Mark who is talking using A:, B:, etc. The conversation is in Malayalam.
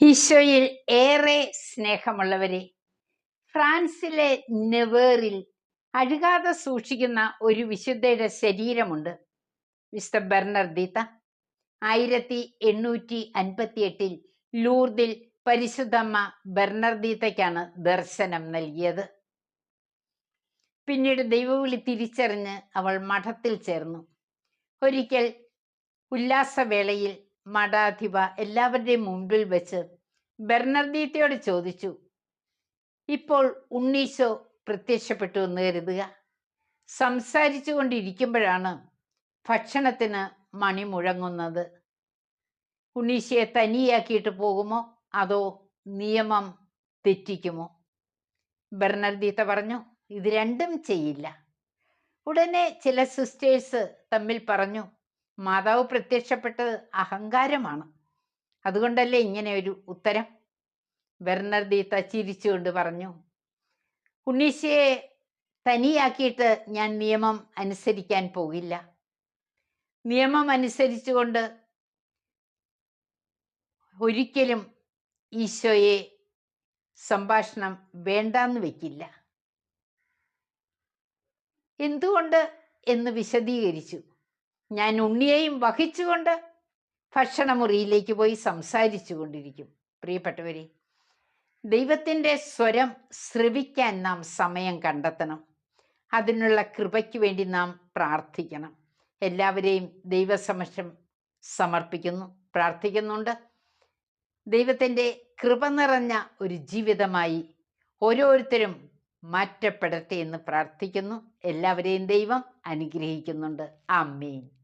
A: ഈശോയിൽ ഏറെ സ്നേഹമുള്ളവരെ ഫ്രാൻസിലെ നെവേറിൽ അഴുകാതെ സൂക്ഷിക്കുന്ന ഒരു വിശുദ്ധയുടെ ശരീരമുണ്ട്. വിശുദ്ധ ബെർണർദീത്ത ആയിരത്തി എണ്ണൂറ്റി അൻപത്തി എട്ടിൽ ലൂർദിൽ പരിശുദ്ധമ്മ ബെർണർദീത്തയ്ക്കാണ് ദർശനം നൽകിയത്. പിന്നീട് ദൈവവിളി തിരിച്ചറിഞ്ഞ് അവൾ മഠത്തിൽ ചേർന്നു. ഒരിക്കൽ ഉല്ലാസവേളയിൽ മഠാധിപ എല്ലാവരുടെയും മുമ്പിൽ വെച്ച് ബെർണർദീത്തയോട് ചോദിച്ചു ഇപ്പോൾ ഉണ്ണീശോ പ്രത്യക്ഷപ്പെട്ടു എന്ന് കരുതുക. സംസാരിച്ചു കൊണ്ടിരിക്കുമ്പോഴാണ് ഭക്ഷണത്തിന് മണി മുഴങ്ങുന്നത്. ഉണ്ണീശയെ തനിയാക്കിയിട്ട് പോകുമോ? അതോ നിയമം തെറ്റിക്കുമോ? ബെർണർദീത്ത പറഞ്ഞു ഇത് രണ്ടും ചെയ്യില്ല. ഉടനെ ചില സിസ്റ്റേഴ്സ് തമ്മിൽ പറഞ്ഞു മാതാവ് പ്രത്യക്ഷപ്പെട്ടത് അഹങ്കാരമാണ്. അതുകൊണ്ടല്ലേ ഇങ്ങനെ ഒരു ഉത്തരം? ബെർണർദീത്ത ചിരിച്ചുകൊണ്ട് പറഞ്ഞു ഉണ്ണീശയെ തനിയാക്കിയിട്ട് ഞാൻ നിയമം അനുസരിക്കാൻ പോകില്ല. നിയമം അനുസരിച്ചുകൊണ്ട് ഒരിക്കലും ഈശോയെ സംഭാഷണം വേണ്ടാന്ന് വെക്കില്ല. എന്തുകൊണ്ട് എന്ന് വിശദീകരിച്ചു. ഞാൻ ഉണ്ണിയെയും വഹിച്ചുകൊണ്ട് ഭക്ഷണമുറിയിലേക്ക് പോയി സംസാരിച്ചു കൊണ്ടിരിക്കും പ്രിയപ്പെട്ടവരെ ദൈവത്തിന്റെ സ്വരം ശ്രവിക്കാൻ നാം സമയം കണ്ടെത്തണം. അതിനുള്ള കൃപയ്ക്ക് വേണ്ടി നാം പ്രാർത്ഥിക്കണം. എല്ലാവരെയും ദൈവസമക്ഷം സമർപ്പിക്കുന്നു പ്രാർത്ഥിക്കുന്നുണ്ട്. ദൈവത്തിന്റെ കൃപ നിറഞ്ഞ ഒരു ജീവിതമായി ഓരോരുത്തരും മാറ്റപ്പെടട്ടെ എന്ന് പ്രാർത്ഥിക്കുന്നു. എല്ലാവരെയും ദൈവം അനുഗ്രഹിക്കുന്നുണ്ട്. ആമേൻ.